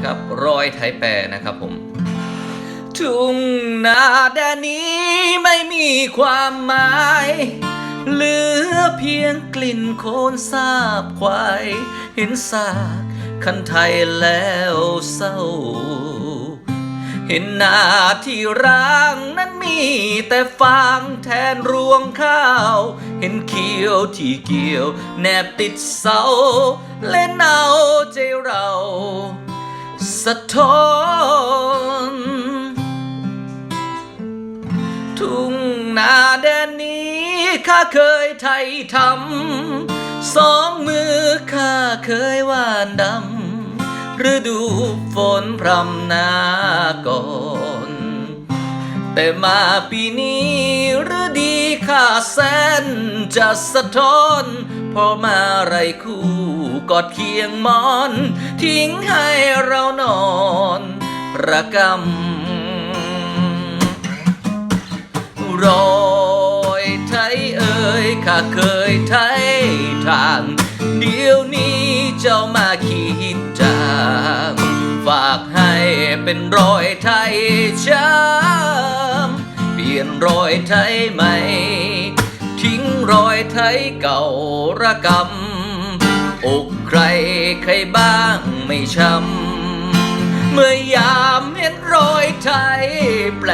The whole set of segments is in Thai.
นะครับ รอยไทยแปรนะครับผม ทุ่งนาแดนนี้ไม่มีความหมาย เหลือเพียงกลิ่นโคลนสาบควายเห็นซากคันไทยแล้วเศร้า เห็นหน้าที่ร้างนั้นมีแต่ฟางแทนรวงข้าว เห็นเขียวที่เกี่ยว แนบติดเสาเล่นเอาใจเรา สะท้อนทุ่งนาแดนนี้ข้าเคยไทยทำสองมือข้าเคยว่านดำฤดูฝนพรำหนาก่อนแต่มาปีนี้ฤดีข้าแสนจะสะท้อนพอมาไรคู่กอดเคียงมอน ทิ้งให้เรานอนประกำรอยไทยเอ่ยข้าเคยไทยทางเดี๋ยวนี้เจ้ามาคิดจางฝากให้เป็นรอยไทยช้ำเปลี่ยนรอยไทยใหม่ ทิ้งรอยไทยเก่าระกำ อกใครใครบ้างไม่ช้ำ เมื่อยามเห็นรอยไทยแปล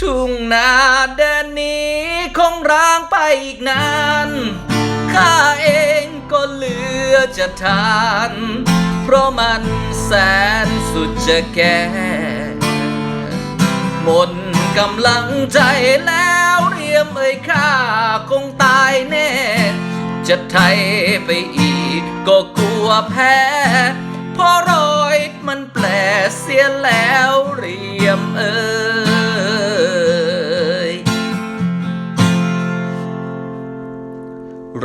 ทุ่งนาแดนนี้คงร้างไปอีกนานข้าเองก็เหลือจะทาน เพราะมันแสนสุดจะแก่ หมดกำลังใจแล้ว ยมเอ่ยข้าคงตายแน่ จะไทยไปอีกก็กลัวแพ้เพราะรอยมันแปลเสียแล้วเรียมเอ่ย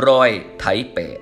รอยไทยเปะ